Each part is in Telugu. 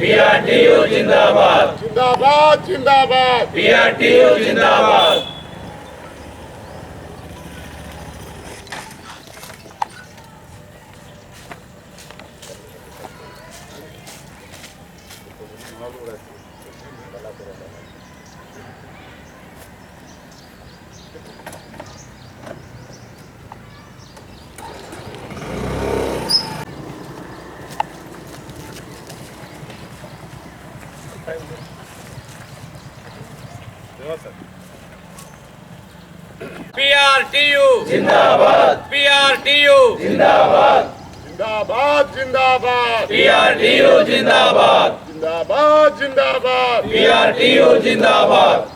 PRTU जिंदाबाद जिंदाबाद जिंदाबाद PRTU जिंदाबाद PRTU जिंदाबाद PRTU जिंदाबाद जिंदाबाद जिंदाबाद PRTU जिंदाबाद जिंदाबाद जिंदाबाद PRTU जिंदाबाद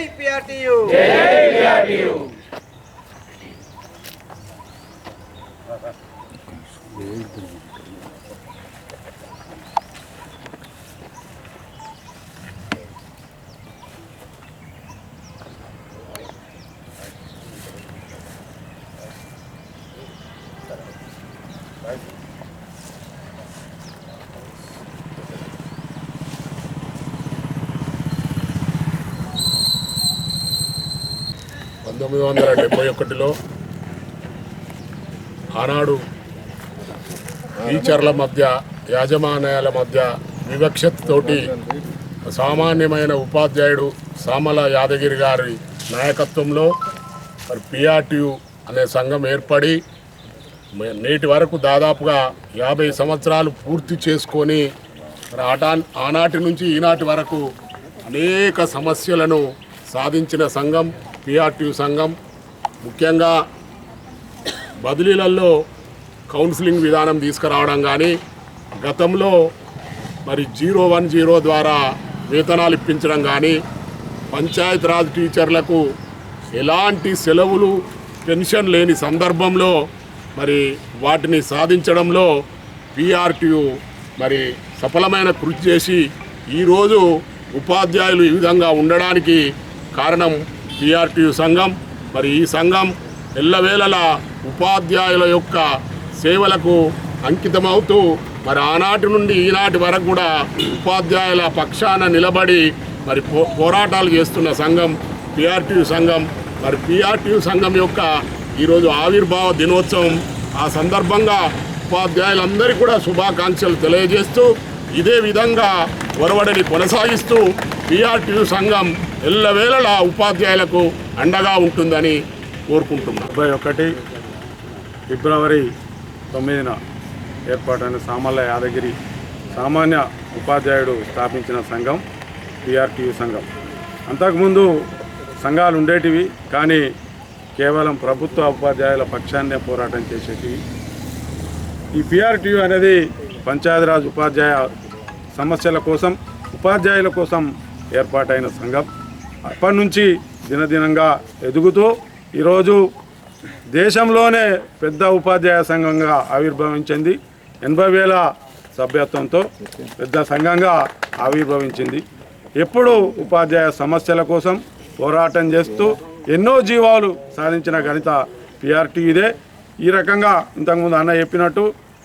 జిందాబాద్ పిఆర్టీయు జిందాబాద్ జై పిఆర్టీయు పంతొమ్మిది వందల డెబ్బై ఒకటిలో ఆనాడు టీచర్ల మధ్య యాజమాన్యాల మధ్య వివక్షతతోటి సామాన్యమైన ఉపాధ్యాయుడు సామల యాదగిరి గారి నాయకత్వంలో మరి పిఆర్టీయు అనే సంఘం ఏర్పడి నేటి వరకు దాదాపుగా యాభై సంవత్సరాలు పూర్తి చేసుకొని మరి ఆటా ఆనాటి నుంచి ఈనాటి వరకు అనేక సమస్యలను సాధించిన సంఘం. పిఆర్టీ సంఘం ముఖ్యంగా బదిలీలలో కౌన్సిలింగ్ విధానం తీసుకురావడం కానీ గతంలో మరి జీరో వన్ జీరో ద్వారా వేతనాలు ఇప్పించడం కానీ పంచాయత్ రాజ్ టీచర్లకు ఎలాంటి సెలవులు పెన్షన్ లేని సందర్భంలో మరి వాటిని సాధించడంలో పిఆర్టీయు మరి సఫలమైన కృషి చేసి ఈరోజు ఉపాధ్యాయులు ఈ విధంగా ఉండడానికి కారణం పిఆర్టీయు సంఘం. మరి ఈ సంఘం ఎల్లవేళలా ఉపాధ్యాయుల యొక్క సేవలకు అంకితమవుతూ మరి ఆనాటి నుండి ఈనాటి వరకు కూడా ఉపాధ్యాయుల పక్షాన నిలబడి మరి పో పోరాటాలు చేస్తున్న సంఘం పిఆర్టీయు సంఘం. మరి పిఆర్టీయు సంఘం యొక్క ఈరోజు ఆవిర్భావ దినోత్సవం ఆ సందర్భంగా ఉపాధ్యాయులందరికీ కూడా శుభాకాంక్షలు తెలియజేస్తూ ఇదే విధంగా ఒరవడిని కొనసాగిస్తూ పిఆర్టీయు సంఘం ఎల్లవేళలా ఉపాధ్యాయులకు అండగా ఉంటుందని కోరుకుంటున్నాం. డెబ్బై ఒకటి ఫిబ్రవరి తొమ్మిదిన ఏర్పాటైన సామల్ల యాదగిరి సామాన్య ఉపాధ్యాయుడు స్థాపించిన సంఘం పిఆర్టీయు సంఘం. అంతకుముందు సంఘాలు ఉండేటివి కానీ కేవలం ప్రభుత్వ ఉపాధ్యాయుల పక్షాన్నే పోరాటం చేసేటివి. ఈ పిఆర్టీయు అనేది పంచాయతీరాజ్ ఉపాధ్యాయ సమస్యల కోసం ఉపాధ్యాయుల కోసం ఏర్పాటైన సంఘం అప్పటి నుంచి దినదినంగా ఎదుగుతూ ఈరోజు దేశంలోనే పెద్ద ఉపాధ్యాయ సంఘంగా ఆవిర్భవించింది. ఎనభై వేల సభ్యత్వంతో పెద్ద సంఘంగా ఆవిర్భవించింది. ఎప్పుడు ఉపాధ్యాయ సమస్యల కోసం పోరాటం చేస్తూ ఎన్నో జీవాలు సాధించిన ఘనత పిఆర్టీ ఇదే. ఈ రకంగా ఇంతకుముందు అన్న చెప్పినట్టు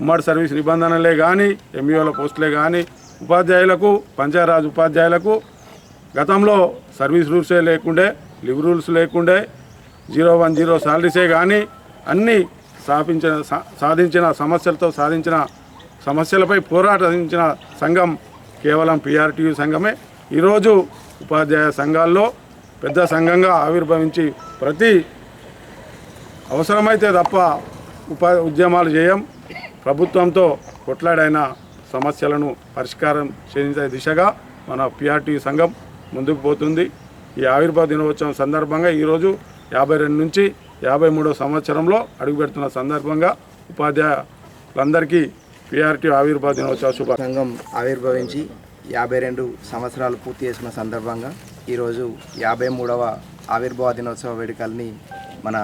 ఉమ్మడి సర్వీస్ నిబంధనలే కానీ ఎంఈఓల పోస్టులే కానీ ఉపాధ్యాయులకు పంచాయరాజ్ ఉపాధ్యాయులకు గతంలో సర్వీస్ రూల్సే లేకుండే లివ్ రూల్స్ లేకుండే జీరో వన్ జీరో సాలరీసే కానీ అన్నీ స్థాపించిన సా- సాధించిన సమస్యలతో సాధించిన సమస్యలపై పోరాటించిన సంఘం కేవలం పిఆర్టీయూ సంఘమే. ఈరోజు ఉపాధ్యాయ సంఘాల్లో పెద్ద సంఘంగా ఆవిర్భవించి ప్రతి అవసరమైతే తప్ప ఉపా ఉద్యమాలు చేయం. ప్రభుత్వంతో కొట్లాడైన సమస్యలను పరిష్కారం చేయించే దిశగా మన పిఆర్టీ సంఘం ముందుకు పోతుంది. ఈ ఆవిర్భావ దినోత్సవం సందర్భంగా ఈరోజు యాభై రెండు నుంచి యాభై మూడో సంవత్సరంలో అడుగుపెడుతున్న సందర్భంగా ఉపాధ్యాయులందరికీ పిఆర్టీ ఆవిర్భావ దినోత్సవ శుభ సంఘం ఆవిర్భవించి యాభై రెండు సంవత్సరాలు పూర్తి చేసిన సందర్భంగా ఈరోజు యాభై మూడవ ఆవిర్భావ దినోత్సవ వేడుకల్ని మన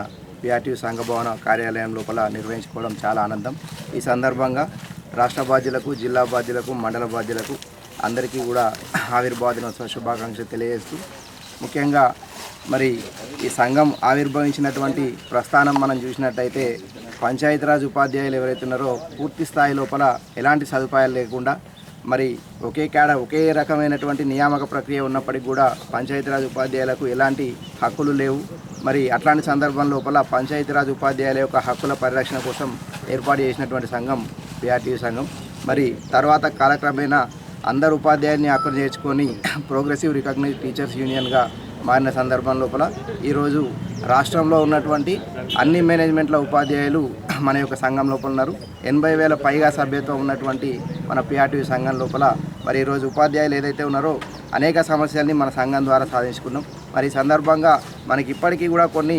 పిఆర్టీ సంఘ భవన కార్యాలయం లోపల నిర్వహించుకోవడం చాలా ఆనందం. ఈ సందర్భంగా రాష్ట్ర బాధ్యులకు జిల్లా బాధ్యులకు మండల బాధ్యులకు అందరికీ కూడా ఆవిర్భావ దినోత్సవ శుభాకాంక్షలు తెలియజేస్తూ ముఖ్యంగా మరి ఈ సంఘం ఆవిర్భవించినటువంటి ప్రస్థానం మనం చూసినట్టయితే పంచాయతీరాజ్ ఉపాధ్యాయులు ఎవరైతే ఉన్నారో పూర్తి స్థాయి లోపల ఎలాంటి సదుపాయాలు లేకుండా మరి ఒకే కాడ ఒకే రకమైనటువంటి నియామక ప్రక్రియ ఉన్నప్పటికీ కూడా పంచాయతీరాజ్ ఉపాధ్యాయులకు ఎలాంటి హక్కులు లేవు. మరి అట్లాంటి సందర్భం లోపల పంచాయతీరాజ్ ఉపాధ్యాయుల యొక్క హక్కుల పరిరక్షణ కోసం ఏర్పాటు చేసినటువంటి సంఘం పిఆర్టీయూ సంఘం. మరి తర్వాత కాలక్రమేణా అందరు ఉపాధ్యాయుల్ని అక్కడ చేర్చుకొని ప్రోగ్రెసివ్ రికగ్నైజ్ టీచర్స్ యూనియన్గా మారిన సందర్భం లోపల ఈరోజు రాష్ట్రంలో ఉన్నటువంటి అన్ని మేనేజ్మెంట్ల ఉపాధ్యాయులు మన యొక్క సంఘం లోపల ఉన్నారు. ఎనభై వేల పైగా సభ్యత్వం ఉన్నటువంటి మన పిఆర్టీ సంఘం లోపల మరి ఈరోజు ఉపాధ్యాయులు ఏదైతే ఉన్నారో అనేక సమస్యల్ని మన సంఘం ద్వారా సాధించుకున్నాం. మరి సందర్భంగా మనకి ఇప్పటికీ కూడా కొన్ని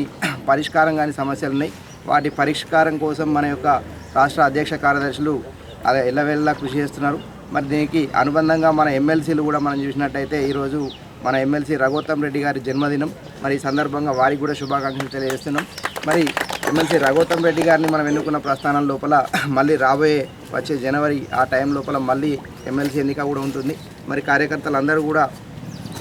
పరిష్కారం కాని సమస్యలు ఉన్నాయి వాటి పరిష్కారం కోసం మన యొక్క రాష్ట్ర అధ్యక్ష కార్యదర్శులు అలా ఎల్లవేళ్ళలా కృషి చేస్తున్నారు. మరి దీనికి అనుబంధంగా మన ఎమ్మెల్సీలు కూడా మనం చూసినట్టయితే ఈరోజు మన ఎమ్మెల్సీ రఘోత్తం రెడ్డి గారి జన్మదినం. మరి ఈ సందర్భంగా వారికి కూడా శుభాకాంక్షలు తెలియజేస్తున్నాం. మరి ఎమ్మెల్సీ రఘోత్తం రెడ్డి గారిని మనం ఎన్నుకున్న ప్రస్థానం లోపల మళ్ళీ రాబోయే వచ్చే జనవరి ఆ టైం లోపల మళ్ళీ ఎమ్మెల్సీ ఎన్నిక కూడా ఉంటుంది. మరి కార్యకర్తలు అందరూ కూడా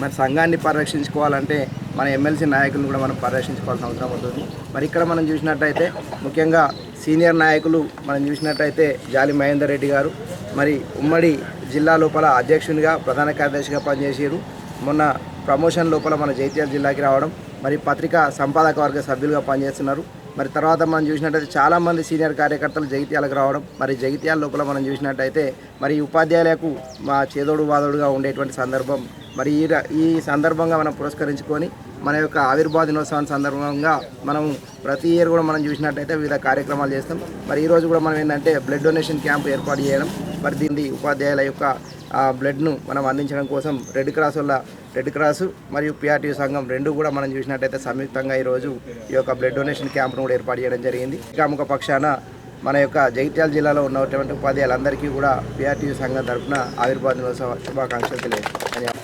మరి సంఘాన్ని పరిరక్షించుకోవాలంటే మన ఎమ్మెల్సీ నాయకులను కూడా మనం పరిరక్షించుకోవాల్సిన అవసరం ఉంటుంది. మరి ఇక్కడ మనం చూసినట్టయితే ముఖ్యంగా సీనియర్ నాయకులు మనం చూసినట్టయితే జాలి మహేందర్ రెడ్డి గారు మరి ఉమ్మడి జిల్లా లోపల అధ్యక్షునిగా ప్రధాన కార్యదర్శిగా పనిచేసారు మొన్న ప్రమోషన్ లోపల మన జైత్యాల జిల్లాకి రావడం మరి పత్రికా సంపాదక వర్గ సభ్యులుగా పనిచేస్తున్నారు. మరి తర్వాత మనం చూసినట్టయితే చాలామంది సీనియర్ కార్యకర్తలు జగిత్యాలకు రావడం మరి జగిత్యాల లోపల మనం చూసినట్టయితే మరి ఉపాధ్యాయులకు మా చేదోడు వాదోడుగా ఉండేటువంటి సందర్భం మరి ఈ ఈ సందర్భంగా మనం పురస్కరించుకొని మన యొక్క ఆవిర్భావ దినోత్సవం సందర్భంగా మనం ప్రతి ఇయర్ కూడా మనం చూసినట్టయితే వివిధ కార్యక్రమాలు చేస్తాం. మరి ఈ రోజు కూడా మనం ఏంటంటే బ్లడ్ డొనేషన్ క్యాంప్ ఏర్పాటు చేయడం మరి దీన్ని ఉపాధ్యాయుల యొక్క బ్లడ్ను మనం అందించడం కోసం రెడ్ క్రాస్ వల్ల రెడ్ క్రాస్ మరియు పిఆర్టీ సంఘం రెండు కూడా మనం చూసినట్టయితే సంయుక్తంగా ఈరోజు ఈ యొక్క బ్లడ్ డొనేషన్ క్యాంప్ను కూడా ఏర్పాటు చేయడం జరిగింది. ఇకాముఖ పక్షాన మన యొక్క జగిత్యాల జిల్లాలో ఉన్నటువంటి ఉపాధ్యాయులందరికీ కూడా పిఆర్టీ సంఘం తరఫున ఆవిర్భావ దినోత్సవ శుభాకాంక్షలు తెలియజేస్తాను